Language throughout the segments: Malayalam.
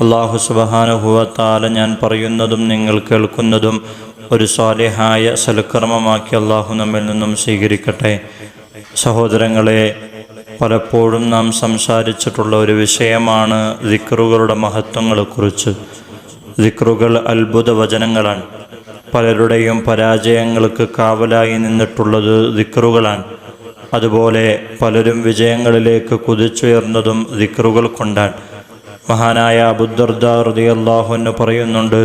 അള്ളാഹു സുബഹാനുഭവത്താല ഞാൻ പറയുന്നതും നിങ്ങൾ കേൾക്കുന്നതും ഒരു സ്വാലിഹായ സൽക്കർമ്മമാക്കി അള്ളാഹു നമ്മിൽ നിന്നും സ്വീകരിക്കട്ടെ. സഹോദരങ്ങളെ പലപ്പോഴും നാം സംസാരിച്ചിട്ടുള്ള ഒരു വിഷയമാണ് ദിക്റുകളുടെ മഹത്വങ്ങളെക്കുറിച്ച്. ദിക്റുകൾ അത്ഭുത വചനങ്ങളാണ്. പലരുടെയും പരാജയങ്ങൾക്ക് കാവലായി നിന്നിട്ടുള്ളത് ദിക്റുകളാണ്. അതുപോലെ പലരും വിജയങ്ങളിലേക്ക് കുതിച്ചുയർന്നതും ദിക്റുകൾ കൊണ്ടാണ്. മഹാനായ അബുദർദാറുദി അള്ളാഹുന്ന് പറയുന്നുണ്ട്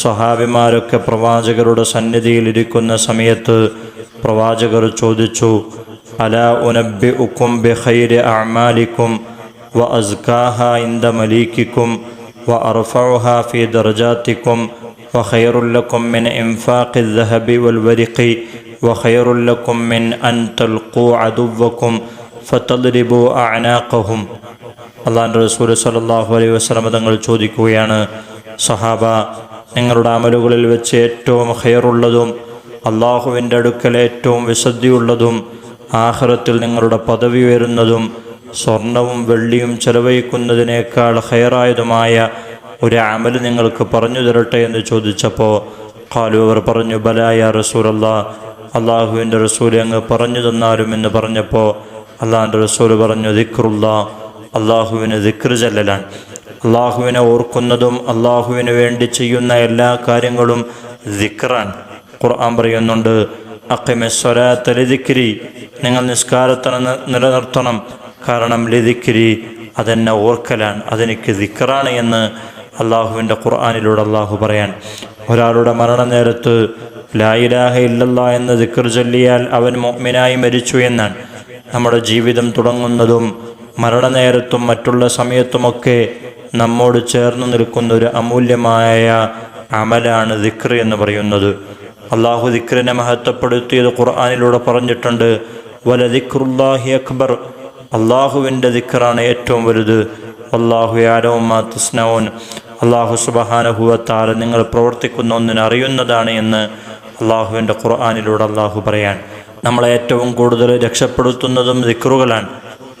സ്വഹാബിമാരൊക്കെ പ്രവാചകരുടെ സന്നിധിയിലിരിക്കുന്ന സമയത്ത് പ്രവാചകർ ചോദിച്ചു അല ഉനബി ഉക്കും ബിഖൈരി അമാലിക്കും വ അസ്കാഹ ഇന്ദ മലീക്കിക്കും വ അർഫഹ ഫി ദർജാത്തിക്കും وخير لكم من إنفاق الذهب والورق وخير لكم من أن تلقوا عدوكم ഫത്തദ്രിബു അനാഖഹും അള്ളാഹു റസൂൽ സലാഹു അലൈഹി വസ്ലമ തങ്ങൾ ചോദിക്കുകയാണ് സഹാബ നിങ്ങളുടെ അമലുകളിൽ വെച്ച് ഏറ്റവും ഹെയറുള്ളതും അള്ളാഹുവിന്റെ അടുക്കൽ ഏറ്റവും വിശദ്ധിയുള്ളതും ആഹ്റത്തിൽ നിങ്ങളുടെ പദവി വരുന്നതും സ്വർണവും വെള്ളിയും ചെലവഴിക്കുന്നതിനേക്കാൾ ഹെയറായതുമായ ഒരു അമൽ നിങ്ങൾക്ക് പറഞ്ഞു തരട്ടെ എന്ന് ചോദിച്ചപ്പോൾ ഖാലു അവർ പറഞ്ഞു ബലായ റസൂലല്ല. അള്ളാഹുവിന്റെ റസൂൽ അങ്ങ് പറഞ്ഞു തന്നാലും എന്ന് പറഞ്ഞപ്പോൾ അള്ളാഹിന്റെ റസൂൽ പറഞ്ഞു ദിക്റുള്ള അള്ളാഹുവിന് ദിക്ർ ചെല്ലലാണ്. അള്ളാഹുവിനെ ഓർക്കുന്നതും അള്ളാഹുവിന് വേണ്ടി ചെയ്യുന്ന എല്ലാ കാര്യങ്ങളും ദിക്റാൻ ഖുർആൻ പറയുന്നുണ്ട് അക്കിമെസ്വരാത്ത ലിദിക്രി നിങ്ങൾ നിസ്കാരത്തിന് നിലനിർത്തണം. കാരണം ലിദിക്രി അതെന്നെ ഓർക്കലാണ് അതെനിക്ക് ദിക്റാണ് എന്ന് അള്ളാഹുവിന്റെ ഖുർആാനിലൂടെ അള്ളാഹു പറയാൻ. ഒരാളുടെ മരണനേരത്ത് ലായിലാഹ ഇല്ലല്ലാ എന്ന് ദിക്ർ ചൊല്ലിയാൽ അവൻ മൊമിനായി മരിച്ചു എന്നാണ്. നമ്മുടെ ജീവിതം തുടങ്ങുന്നതും മരണനേരത്തും മറ്റുള്ള സമയത്തുമൊക്കെ നമ്മോട് ചേർന്ന് നിൽക്കുന്ന ഒരു അമൂല്യമായ അമലാണ് ദിക്ർ എന്ന് പറയുന്നത്. അള്ളാഹു ദിക്റിനെ മഹത്വപ്പെടുത്തിയത് ഖുർആാനിലൂടെ പറഞ്ഞിട്ടുണ്ട് വല ദിക്റുല്ലാഹി അക്ബർ. അള്ളാഹുവിന്റെ ദിക്റാണ് ഏറ്റവും വലുത്. അള്ളാഹു യാലവുമാ തുസ്നൌൻ അള്ളാഹു സുബഹാനഹുവത്താല നിങ്ങൾ പ്രവർത്തിക്കുന്ന ഒന്നിനറിയുന്നതാണ് എന്ന് അള്ളാഹുവിന്റെ ഖുർആാനിലൂടെ അള്ളാഹു പറയാൻ. നമ്മളെ ഏറ്റവും കൂടുതൽ രക്ഷപ്പെടുത്തുന്നതും ദിക്റുകളാണ്.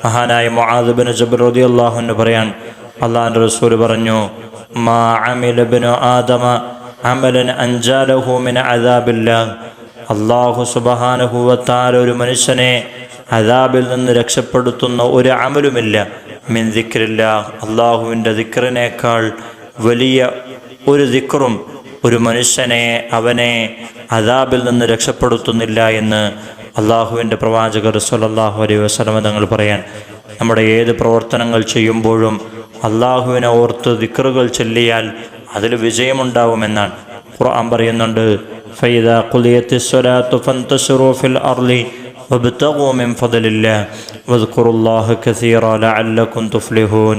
മഹാനായ മൊഹാദബിന് ജബർ റതി അള്ളാഹുവിന് പറയാൻ അള്ളാഹിന്റെ റസൂൽ പറഞ്ഞു മാ അമിലബിനു ആദമ അമലൻ അഞ്ചാലഹു മിന അദാബില്ല അള്ളാഹു സുബഹാനഹുവത്താൽ ഒരു മനുഷ്യനെ അദാബിൽ നിന്ന് രക്ഷപ്പെടുത്തുന്ന ഒരു അമലുമില്ല. മിൻ ദിക്രില്ല അള്ളാഹുവിന്റെ ദിക്റിനേക്കാൾ വലിയ ഒരു ദിക്റും ഒരു മനുഷ്യനെ അവനെ അദാബിൽ നിന്ന് രക്ഷപ്പെടുത്തുന്നില്ല എന്ന് അള്ളാഹുവിൻ്റെ പ്രവാചകർ സല്ലല്ലാഹു അലൈഹി വസല്ലമ തങ്ങൾ പറയാൻ നമ്മുടെ ഏത് പ്രവർത്തനങ്ങൾ ചെയ്യുമ്പോഴും അള്ളാഹുവിനെ ഓർത്ത് ദിക്റുകൾ ചൊല്ലിയാൽ അതിൽ വിജയമുണ്ടാവുമെന്നാണ് ഖുർആൻ പറയുന്നുണ്ട് ഫൈദ ഖുലിയത്തി സ്വലാത്തു ഫന്തശിറു ഫിൽ അർളി وابتغوا من فضل الله واذكروا الله كثيرا لعلكم تفلحون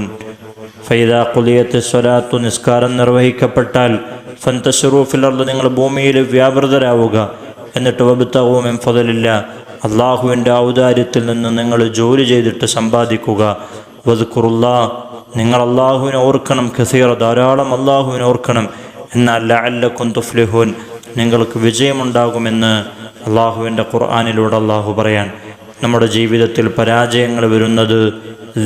ഫൈദ കുലിയത്ത് സ്വലാത്തു നിസ്കാരം നിർവഹിക്കപ്പെട്ടാൽ ഫന്തഷറൂഫിലർന്ന് നിങ്ങൾ ഭൂമിയിൽ വ്യാപൃതരാവുക. എന്നിട്ട് വബുത്തവും എം ഫതലില്ല അള്ളാഹുവിന്റെ ഔദാര്യത്തിൽ നിന്ന് നിങ്ങൾ ജോലി ചെയ്തിട്ട് സമ്പാദിക്കുക. വധുക്കുറുള്ള നിങ്ങൾ അള്ളാഹുവിനെ ഓർക്കണം. ഖസീർ ധാരാളം അള്ളാഹുവിനെ ഓർക്കണം. എന്നാൽ അല്ല കുന്തുഫ്ലിഹുൻ നിങ്ങൾക്ക് വിജയമുണ്ടാകുമെന്ന് അള്ളാഹുവിന്റെ ഖുർആാനിലൂടെ അള്ളാഹു പറയാൻ. നമ്മുടെ ജീവിതത്തിൽ പരാജയങ്ങൾ വരുന്നത്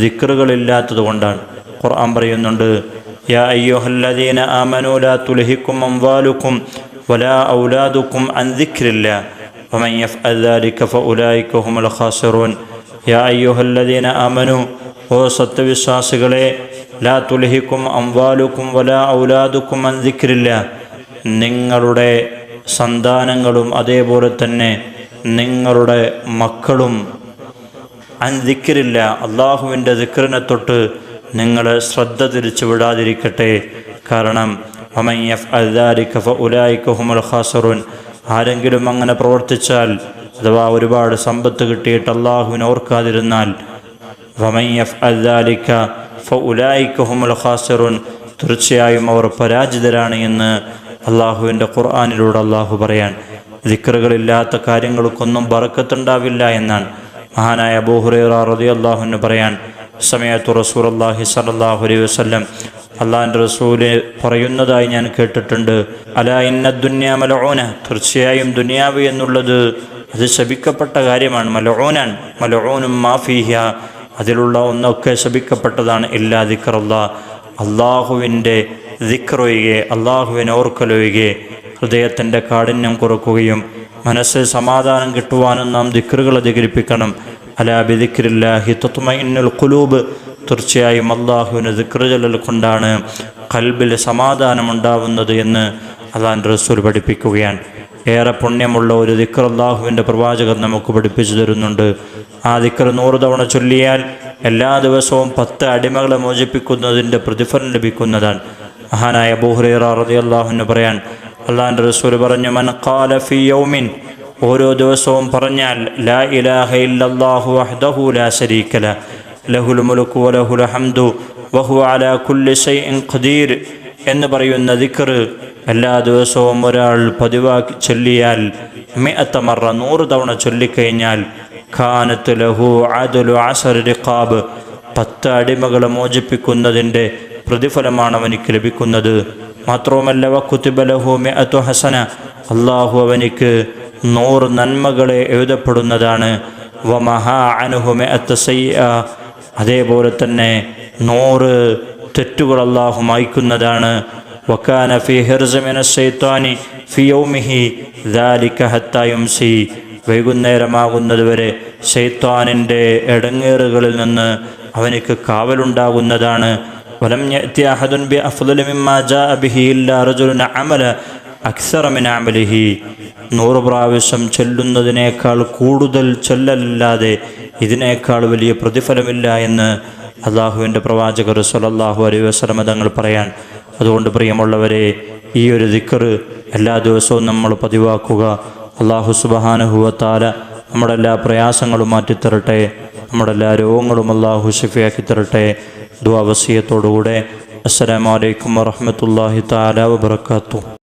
ദിക്റുകളില്ലാത്തത് കൊണ്ടാണ്. ഖുർആൻ പറയുന്നുണ്ട് യാ അയ്യോഹല്ലദീന ആമനു ലാ തുലഹിക്കും അംവാലുക്കും വലാ ഔലാദുക്കും അൻ ദിക്രില്ല ومن يفعل ذلك فأولئك هم الخاسرون يا أيها الذين آمنوا ഓ സത്യവിശ്വാസികളെ ലാ തുലഹിക്കും അംവാലുക്കും വലാ ഔലാദുക്കും അൻ ദിക്രില്ല നിങ്ങളുടെ സന്താനങ്ങളും അതേപോലെ തന്നെ നിങ്ങളുടെ മക്കളും അൻദിക്കരില്ല അള്ളാഹുവിൻ്റെ ദിക്റിനെ തൊട്ട് നിങ്ങൾ ശ്രദ്ധ തിരിച്ചു വിടാതിരിക്കട്ടെ കാരണം ഖാസറുൻ. ആരെങ്കിലും അങ്ങനെ പ്രവർത്തിച്ചാൽ അഥവാ ഒരുപാട് സമ്പത്ത് കിട്ടിയിട്ട് അള്ളാഹുവിനെ ഓർക്കാതിരുന്നാൽ ഖാസറുൻ തീർച്ചയായും അവർ പരാജിതരാണ് എന്ന് അള്ളാഹുവിന്റെ ഖുർആാനിലൂടെ അള്ളാഹു പറയാൻ. ദിക്കറുകളില്ലാത്ത കാര്യങ്ങൾക്കൊന്നും ബറക്കത്തുണ്ടാവില്ല എന്നാണ് മഹാനായ ബോഹുറേറ റതി അള്ളാഹുവിന് പറയാൻ. സമയത്തു റസൂർ അള്ളാഹി സലാഹു അലൈ വസ്ലം അള്ളാഹിന്റെ റസൂൽ പറയുന്നതായി ഞാൻ കേട്ടിട്ടുണ്ട്. അല ഇന്ന ദുന്യാ മലഓന തീർച്ചയായും ദുനിയാവ് എന്നുള്ളത് അത് ശപിക്കപ്പെട്ട കാര്യമാണ്. മലഓനാൻ മലഓനും മാഫിഹ അതിലുള്ള ഒന്നൊക്കെ ശപിക്കപ്പെട്ടതാണ്. ഇല്ലാ ദിക്കറുള്ള അള്ളാഹുവിന്റെ ദിക്റൊഴികെ അള്ളാഹുവിനെ ഓർക്കലൊഴികെ ഹൃദയത്തിന്റെ കാഠിന്യം കുറക്കുകയും മനസ്സ് സമാധാനം കിട്ടുവാനും നാം ദിക്റുകൾ അധികരിപ്പിക്കണം. അലാ ബിദിക്രില്ലാഹി തത്മഇന്നുൽ ഖുലൂബ്. തീർച്ചയായും അള്ളാഹുവിന് ദിക്രജലൽ കൊണ്ടാണ് കൽബിൽ സമാധാനമുണ്ടാവുന്നത് എന്ന് അള്ളാഹിന്റെ റസൂൽ പഠിപ്പിക്കുകയാണ്. ഏറെ പുണ്യമുള്ള ഒരു ദിക്ർ അള്ളാഹുവിന്റെ പ്രവാചകൻ നമുക്ക് പഠിപ്പിച്ചു തരുന്നുണ്ട്. ആ ദിക്ർ നൂറ് തവണ ചൊല്ലിയാൽ എല്ലാ ദിവസവും പത്ത് അടിമകളെ മോചിപ്പിക്കുന്നതിന്റെ പ്രതിഫലം ലഭിക്കുന്നതാണ്. മഹാനായ ബുഹ്റൈറ റതി അള്ളാഹുവിന് പറയാൻ അള്ളാഹിന്റെ റസൂൽ പറഞ്ഞു മൻ ഖാല ഫി യൗമിൻ ഓരോ ദിവസവും പറഞ്ഞാൽ ലാ ഇലാഹ ഇല്ലല്ലാഹു വഹ്ദഹു ലാ ശരീക ല ലഹുൽ മുൽക്കു വലഹുൽ ഹംദു വഹു അലാ കുല്ലി ഷൈഇൻ ഖദീർ എന്ന് പറയുന്ന ദിക്ർ എല്ലാ ദിവസവും ഒരാൾ പതിവാക്കി ചൊല്ലിയാൽ മിഅത്തമറ നൂറ് തവണ ചൊല്ലിക്കഴിഞ്ഞാൽ ഖാനത്ത് ലഹു ആദുലു ആസർ റിഖാബ് പത്ത് അടിമകളെ മോചിപ്പിക്കുന്നതിന്റെ പ്രതിഫലമാണ് അവനിക്ക് ലഭിക്കുന്നത്. മാത്രവുമല്ല വക്കുത്തിബലഹു മിഅത്തു ഹസന അള്ളാഹു അവനിക്ക് നൂറ് നന്മകളെ എഴുതപ്പെടുന്നതാണ്. വമഹാ അനുഹു മിഅത്ത് സയ്യ അതേപോലെ തന്നെ നൂറ് തെറ്റുകൾ അള്ളാഹു മായ്ക്കുന്നതാണ്. വക്കാന ഫി ഹെർസമിന സൈത്താനി ഫിയൗമിഹി ദാലിക ഹത്തായുംസി വൈകുന്നേരമാകുന്നത് വരെ ഷെയ്ത്താനിന്റെ ഇടങ്ങേറുകളിൽ നിന്ന് അവനിക്ക് കാവലുണ്ടാകുന്നതാണ്. വലം അഹദുൻ ബി അഫ്ളലി മിമ്മാ ജാഅ ബിഹി ഇല്ലാ റജുലുൻ അമല അക്സറ മിൻ അമലിഹി. നൂറ് പ്രാവശ്യം ചൊല്ലുന്നതിനേക്കാൾ കൂടുതൽ ചൊല്ലലല്ലാതെ ഇതിനേക്കാൾ വലിയ പ്രതിഫലമില്ല എന്ന് അള്ളാഹുവിന്റെ പ്രവാചകർ സല്ലല്ലാഹു അലൈഹി വസ്ലമ തങ്ങൾ പറയാൻ. അതുകൊണ്ട് പ്രിയമുള്ളവരെ ഈ ഒരു ദിക്കറ് എല്ലാ ദിവസവും നമ്മൾ പതിവാക്കുക. അള്ളാഹു സുബഹാനുഹുവത്താല നമ്മുടെ എല്ലാ പ്രയാസങ്ങളും മാറ്റിത്തരട്ടെ. നമ്മുടെ എല്ലാ രോഗങ്ങളും അള്ളാഹു ഷിഫിയാക്കി തരട്ടെ. ദുവാവസീയത്തോടുകൂടെ അസ്സലാമലൈക്കും വറഹമത്തല്ലാഹി താല വബർക്കാത്തു